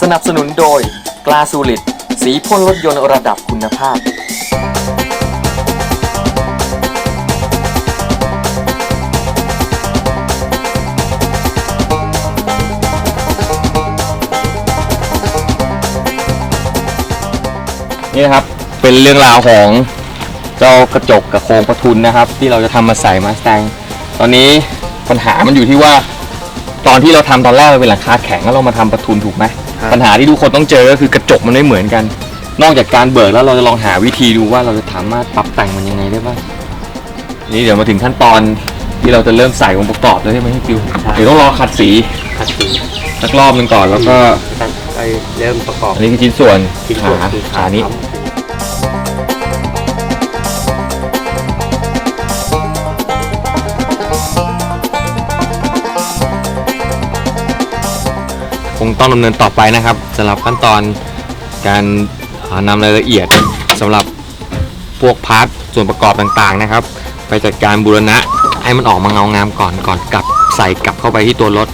สนับสนุนโดยกลาสูลิดสีพ่นรถยนต์ระดับคุณภาพ นี่นะครับ เป็นเรื่องราวของเจ้ากระจกกับโครงประทุนนะครับ ที่เราจะทำมาใส่มาสแตงตอนนี้ปัญหามันอยู่ที่ว่า ตอนที่เราทำตอนแรกมันเป็นหลังคาแข็งแล้วเรามาทำประทุนถูกไหม ปัญหาที่ทุกคนต้องเจอก็คือกระจกมันไม่เหมือนกัน นอกจากการเบิกแล้วเราจะลองหาวิธีดูว่าเราจะสามารถปรับแต่งมันยังไงได้บ้างนี่เดี๋ยวมาถึงขั้นตอนที่เราจะเริ่มใส่องค์ประกอบแล้วใช่ไหมพี่ฟิวเดี๋ยวต้องรอขัดสีคัดสีสักรอบหนึ่งก่อนแล้วก็ไปเริ่มประกอบอันนี้คือชิ้นส่วนชิ้นส่วนขาคือขานี้ งต้องดำเนินต่อไปนะครับสำหรับขั้นตอนการอ่านำรายละเอียดสำหรับพวกพาร์ทส่วนประกอบต่างๆนะครับ ไปจัดการบูรณะให้มันออกมาเงางามก่อนก่อนกลับใส่กลับเข้าไปที่ตัวรถ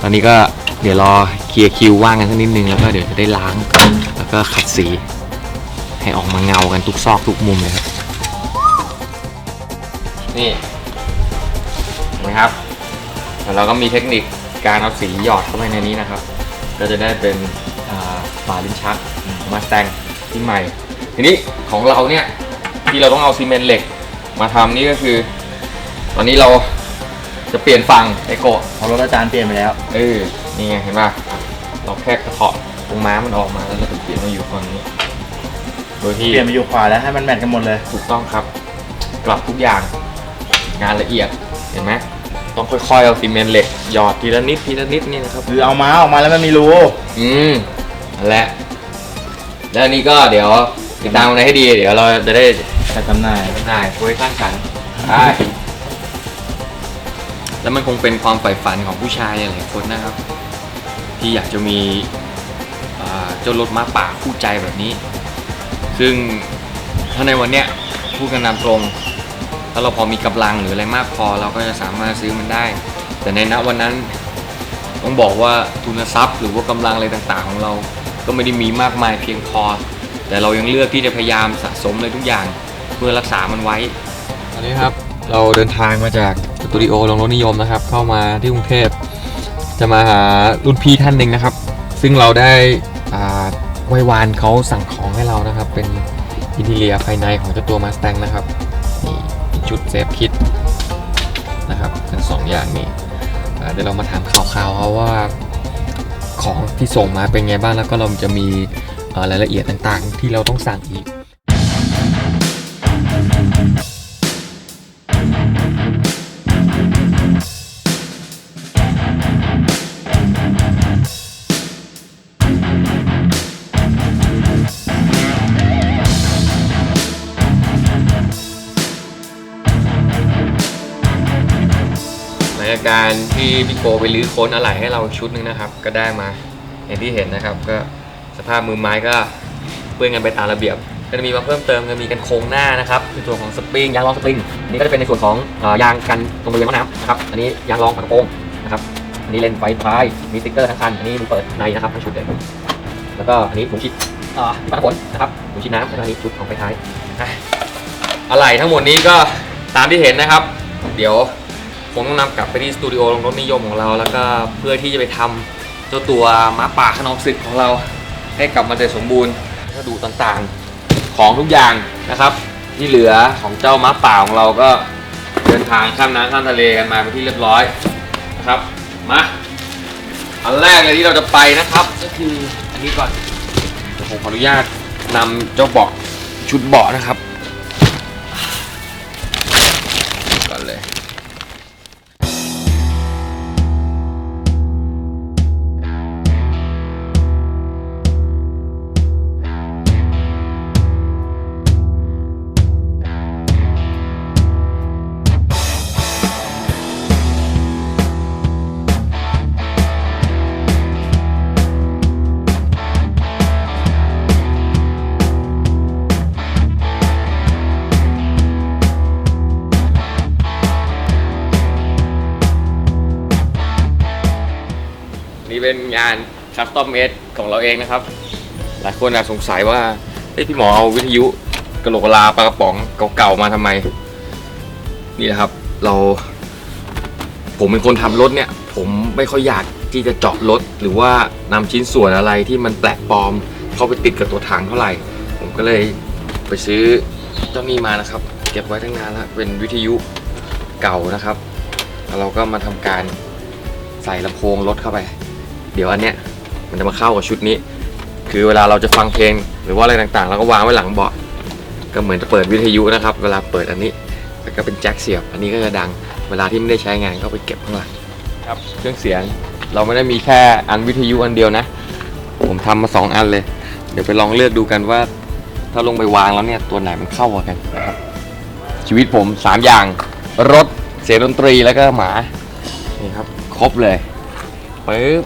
ตอนนี้ก็เดี๋ยวรอเคลียร์คิวว่างกันสักนิดนึงแล้วก็เดี๋ยวจะได้ล้างแล้วก็ขัดสี ให้ออกมาเงากันทุกซอกทุกมุมเลยครับนี่เห็นไหมครับแล้วเราก็มีเทคนิค การเอาสีหยอดเข้าไปในนี้นะครับ ก็จะได้เป็นอ่าฝาลิ้นชักมาแต่งที่ใหม่ ทีนี้ของเราเนี่ยที่เราต้องเอาซีเมนต์เหล็กมาทำนี่ก็คือ ตอนนี้เราจะเปลี่ยนฝั่งไอโกะของรถอาจารย์เปลี่ยนไปแล้วเออนี่ไงเห็นป่ะเราแค่กระเทาะตรงม้ามันออกมาแล้วเราจะเปลี่ยนมาอยู่ฝั่งนี้โดยที่เปลี่ยนมาอยู่ขวาแล้วให้มันแมทกันหมดเลย ถูกต้องครับ กลับทุกอย่างงานละเอียดเห็นไหม ต้องค่อยๆเอาซีเมนต์เหล็กหยอดทีละนิดทีละนิดนี่นะครับ คือเอามาออกมาแล้วมันมีรูอืมนั่นแหละแล้วอันนี้ก็เดี๋ยวติดตามกันให้ดี เดี๋ยวเราจะได้แต่จำหน่ายจำหน่ายคุยสร้างสรรค์ได้แล้วมันคงเป็นความใฝ่ฝันของผู้ชายหลายๆคนนะครับ ที่อยากจะมีอ่าเจ้ารถม้าป่าคู่ใจแบบนี้ ซึ่งถ้าในวันเนี้ยพูดกันตามตรง ถ้าเราพอมีกำลังหรืออะไรมากพอเราก็จะสามารถซื้อมันได้ แต่ในณวันนั้นต้องบอกว่าทุนทรัพย์ หรือว่ากำลังอะไรต่างๆ ของเรา ก็ไม่ได้มีมากมายเพียงพอ แต่เรายังเลือกที่จะพยายามสะสมเลยทุกอย่างเพื่อรักษามันไว้ตอนนี้ครับเราเดินทางมาจากสตูดิโอลงรถนิยมนะครับ เข้ามาที่กรุงเทพจะมาหารุ่นพี่ท่านหนึ่งนะครับ ซึ่งเราได้ไว้วานเขาสั่งของให้เรานะครับ เป็นอินทีเลียภายในของเจ้าตัวมาส a n งนะครับ ชุดเซฟคิดนะครับทั้งสองอย่างนี้เดี๋ยวเรามาถามข่าวๆเขาว่าของที่ส่งมาเป็นไงบ้างแล้วก็เราจะมีอ่อรายละเอียดต่างๆ ที่เราต้องสั่งอีก จากการที่พี่โกไปรื้อค้นอะไหล่ให้เราชุดหนึงนะครับ ก็ได้มาอย่างที่เห็นนะครับ ก็สภาพมือไม้ก็เปื้อนกันไปตามระเบียบก็จะมีมาเพิ่มเติมก็มีกันโครงหน้านะครับในส่วนของสปริงยางรองสปริงอันนี้ก็จะเป็นในส่วนของยางกันตรงบริเวณห้องน้ำนะครับ อันนี้ยางรองกระโปรงนะครับอันนี้เลนไฟท้ายมีสติ๊กเกอร์ทั้งคันอันนี้มีเปิดในนะครับทั้งชุดเลยแล้วก็อันนี้ถุงชิดปัดน้ำฝนนะครับถุงชิดน้ำแล้วอันนี้ชุดของไฟท้ายอะอะไหล่ทั้งหมดนี้ก็ตามที่เห็นนะครับ เดี๋ยว คงต้องนำกลับไปที่สตูดิโอลงรถนิยมของเราแล้วก็เพื่อที่จะไปทำเจ้าตัวม้าป่าขนองศึกของเราให้กลับมาเต็มสมบูรณ์กระดูกต่างๆของทุกอย่างนะครับ ที่เหลือของเจ้าม้าป่าของเราก็เดินทางข้ามน้ำข้ามทะเลกันมาเป็นที่เรียบร้อยนะครับมาอันแรกเลยที่เราจะไปนะครับ ก็คืออันนี้ก่อนผมขออนุญาตนำเจ้าเบาะชุดเบาะนะครับก่อนเลย เป็นงานคัสตอมเมดของเราเองนะครับ หลายคนอาจสงสัยว่าเอ้ยพี่หมอเอาวิทยุกระโหลกลาปลากระป๋องเก่าๆมาทำไม นี่นะครับ เรา ผมเป็นคนทำรถเนี่ย ผมไม่ค่อยอยากที่จะเจาะรถหรือว่านำชิ้นส่วนอะไรที่มันแปลกปลอม เข้าไปติดกับตัวถังเท่าไหร่ ผมก็เลยไปซื้อเจ้านี้มานะครับ เก็บไว้ตั้งนานแล้วเป็นวิทยุเก่านะครับแล้วเราก็มาทำการใส่ลำโพงรถเข้าไป เดี๋ยวอันเนี้ยมันจะมาเข้ากับชุดนี้ คือเวลาเราจะฟังเพลงหรือว่าอะไรต่างๆเราก็วางไว้หลังเบาะก็เหมือนจะเปิดวิทยุนะครับ เวลาเปิดอันนี้แล้วก็เป็นแจ็คเสียบ อันนี้ก็จะดัง เวลาที่ไม่ได้ใช้งานก็ไปเก็บข้างหลังครับเครื่องเสียงเราไม่ได้มีแค่อันวิทยุอันเดียวนะ ผมทำมาสองอันเลย เดี๋ยวไปลองเลือกดูกันว่า ถ้าลงไปวางแล้วเนี่ยตัวไหนมันเข้ากันนะครับ ชีวิตผม 3 อย่าง รถเสียงดนตรีแล้วก็หมานี่ครับ ครบเลย ปึ๊บ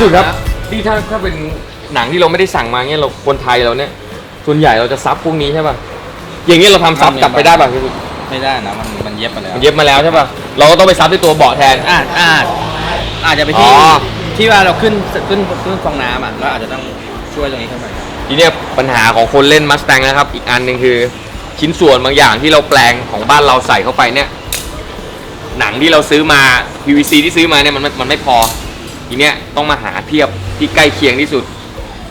สุดครับที่ถ้าถ้าเป็นหนังที่เราไม่ได้สั่งมาเนี่ยเราคนไทยเราเนี่ย ส่วนใหญ่เราจะซับพวกนี้ใช่ป่ะ อย่างเงี้ยเราทำซับกลับไปได้ป่ะพี่ไม่ได้นะมันมันเย็บมาแล้วมันเย็บมาแล้วใช่ป่ะ เราก็ต้องไปซับที่ตัวเบาะแทน อาจอาจอาจจะไปที่อ๋อ ที่ว่าเราขึ้นขึ้นขึ้นฟองน้ำอะเราอาจจะต้องช่วยตรงนี้เข้าไปทีเนี้ยปัญหาของคนเล่นมัส a ต g นะครับ อีกอันหนึ่งคือ ชิ้นส่วนบางอย่างที่เราแปลงของบ้านเราใส่เข้าไปเนี่ย หนังที่เราซื้อมา PVC ที่ซื้อมาเนี่ยมันมันไม่พอ ทีเนี้ยต้องมาหาเทียบที่ใกล้เคียงที่สุด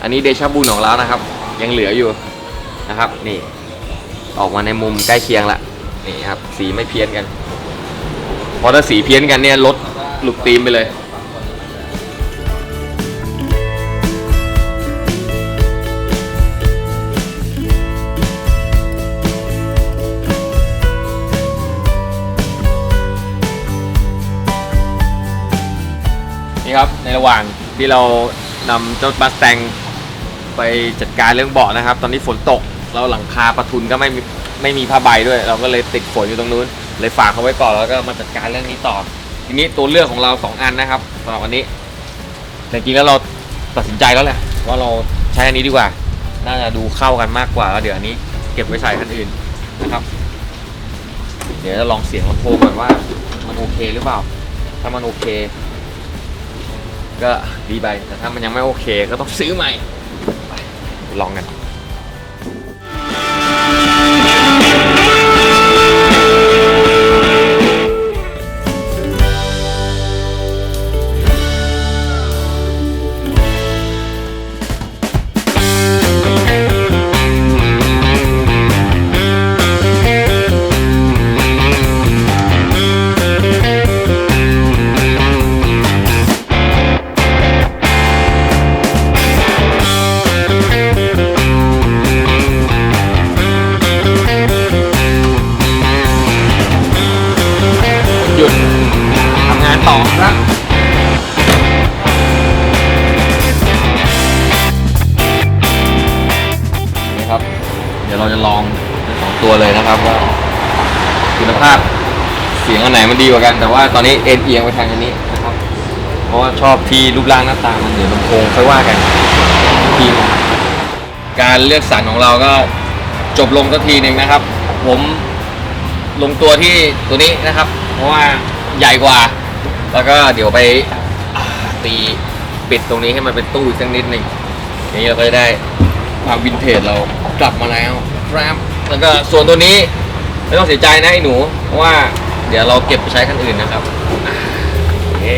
อันนี้เดชาบุญของเรานะครับ ยังเหลืออยู่นะครับนี่ออกมาในมุมใกล้เคียงละนี่ครับสีไม่เพี้ยนกัน เพราะถ้าสีเพี้ยนกันเนี่ยรถหลุดตีมไปเลย ระหว่างที่เรานำเจ้าบัสแตงไปจัดการเรื่องเบาะนะครับ ตอนนี้ฝนตกแล้วหลังคาประทุนก็ไม่มีไม่มีผ้าใบด้วย เราก็เลยติดฝนอยู่ตรงนู้น เลยฝากเขาไว้ก่อนแล้วก็มาจัดการเรื่องนี้ต่อ ทีนี้ตัวเลือกของเราสองอันนะครับสำหรับวันนี้แต่จริงแล้วเราตัดสินใจแล้วแหละว่าเราใช้อันนี้ดีกว่า น่าจะดูเข้ากันมากกว่าแล้วเดี๋ยวอันนี้เก็บไว้ใส่คันอื่นนะครับ เดี๋ยวจะลองเสียงลำโพงก่อนว่ามันโอเคหรือเปล่า ถ้ามันโอเค ก็ดีไปแต่ถ้ามันยังไม่โอเคก็ต้องซื้อใหม่ไปลองกัน ตัวเลยนะครับว่าคุณภาพเสียงอันไหนมันดีกว่ากัน แต่ว่าตอนนี้เอ็นเอียงไปทางอันนี้นะครับ เพราะว่าชอบที่รูปร่างหน้าตามันเดี๋ยวลำโพงค่อยว่ากันทีการเลือกสรรของเราก็จบลงสักทีหนึ่งนะครับ ผมลงตัวที่ตัวนี้นะครับ เพราะว่าใหญ่กว่า แล้วก็เดี๋ยวไปตีปิดตรงนี้ให้มันเป็นตู้สักนิดหนึ่งอย่างนี้เราก็จะได้ความวินเทจเรากลับมาแล้วครับ แล้วก็ส่วนตัวนี้ไม่ต้องเสียใจนะไอ้หนู เพราะว่าเดี๋ยวเราเก็บไปใช้คันอื่นนะครับเฮ้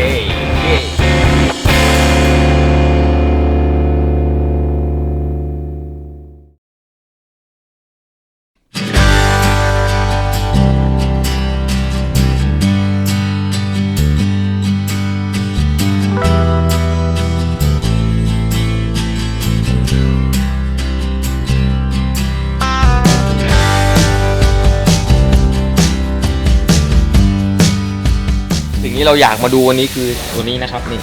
เราอยากมาดูวันนี้คือตัวนี้นะครับนี่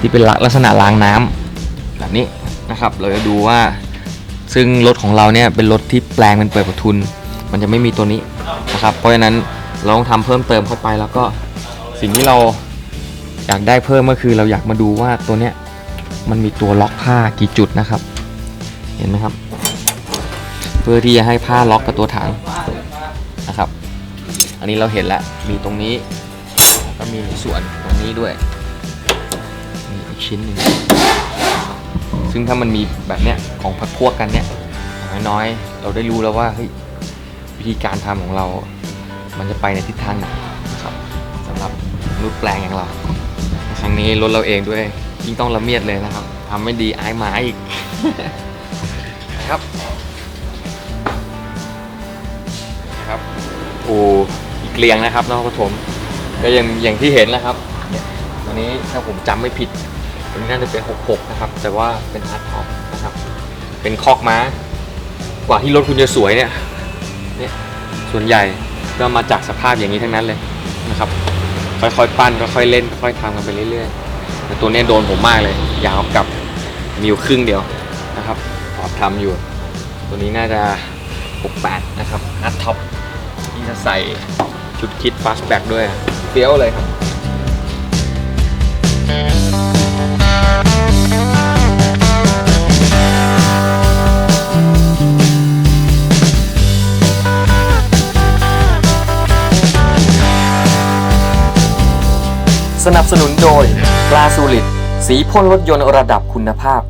ที่เป็นลักษณะรางน้ำแบบนี้นะครับ เราจะดูว่าซึ่งรถของเราเนี่ยเป็นรถที่แปลงเป็นเปิดประทุน มันจะไม่มีตัวนี้นะครับ เพราะฉะนั้นเราต้องทำเพิ่มเติมเข้าไปแล้วก็สิ่งที่เราอยากได้เพิ่มก็คือเราอยากมาดูว่าตัวเนี้ยมันมีตัวล็อกผ้ากี่จุดนะครับ เห็นไหมครับ เพื่อที่จะให้ผ้าล็อกกับตัวถังนะครับ อันนี้เราเห็นแล้วมีตรงนี้ มีในส่วนตรงนี้ด้วยมีอีกชิ้นหนึ่งซึ่งถ้ามันมีแบบเนี้ยของพักพวกกันเนี่ยอย่างน้อยๆเราได้รู้แล้วว่าเฮ้ยวิธีการทำของเรา มันจะไปในทิศทางไหนนะครับสำหรับมนุษย์แปลงอย่างเราครั้งนี้รถเราเองด้วยยิ่งต้องละเมียดเลยนะครับทำไม่ดีอายหมาอีกนะครับนะครับโอ้อีกเรียงนะครับนครปฐม ก็ยังอย่างที่เห็นแล้วครับเนี่ยวันนี้ถ้าผมจำไม่ผิดตัวนี้น่าจะเป็น 66 นะครับ แต่ว่าเป็นฮาร์ดท็อปนะครับ เป็นคอกม้า กว่าที่รถคุณจะสวยเนี่ยเนี่ยส่วนใหญ่ก็มาจากสภาพอย่างนี้ทั้งนั้นเลยนะครับ ค่อยๆปั้นค่อยๆเล่นค่อยๆทำกันไปเรื่อยๆแต่ตัวนี้โดนผมมากเลยยาวกับมีอยู่ครึ่งเดียวนะครับตอบทำอยู่ ตัวนี้น่าจะ 68 นะครับฮาร์ดท็อปที่จะใส่ชุดคิดฟาสแบ็กด้วย เฟี้ยวเลยครับสนับสนุนโดยกลาสูลิดสีพ่นรถยนต์ระดับคุณภาพ